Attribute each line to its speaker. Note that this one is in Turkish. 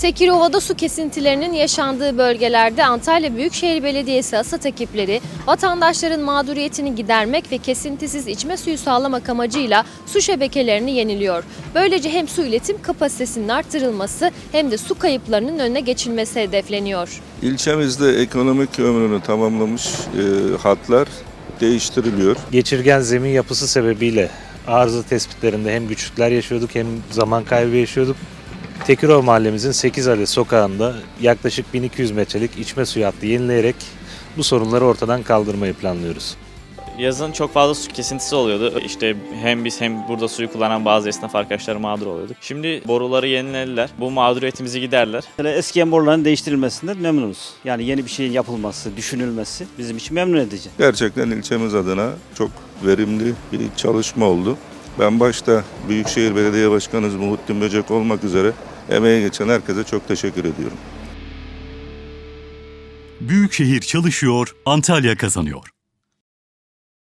Speaker 1: Tekirova'da su kesintilerinin yaşandığı bölgelerde Antalya Büyükşehir Belediyesi ASAT ekipleri vatandaşların mağduriyetini gidermek ve kesintisiz içme suyu sağlamak amacıyla su şebekelerini yeniliyor. Böylece hem su iletim kapasitesinin artırılması hem de su kayıplarının önüne geçilmesi hedefleniyor.
Speaker 2: İlçemizde ekonomik ömrünü tamamlamış e, hatlar değiştiriliyor.
Speaker 3: Geçirgen zemin yapısı sebebiyle arıza tespitlerinde hem güçlükler yaşıyorduk hem zaman kaybı yaşıyorduk. Tekirov mahallemizin 8 adet sokağında yaklaşık 1200 metrelik içme suyu hattı yenileyerek bu sorunları ortadan kaldırmayı planlıyoruz.
Speaker 4: Yazın çok fazla su kesintisi oluyordu. İşte hem biz hem burada suyu kullanan bazı esnaf arkadaşlar mağdur oluyorduk. Şimdi boruları yenilediler. Bu mağduriyetimizi giderler.
Speaker 5: Mesela eski boruların değiştirilmesinden memnunuz. Yani yeni bir şeyin yapılması, düşünülmesi bizim için memnun edici.
Speaker 2: Gerçekten ilçemiz adına çok verimli bir çalışma oldu. Ben başta Büyükşehir Belediye Başkanımız Muhittin Böcek olmak üzere emeğe geçen herkese çok teşekkür ediyorum.
Speaker 6: Büyükşehir çalışıyor, Antalya kazanıyor.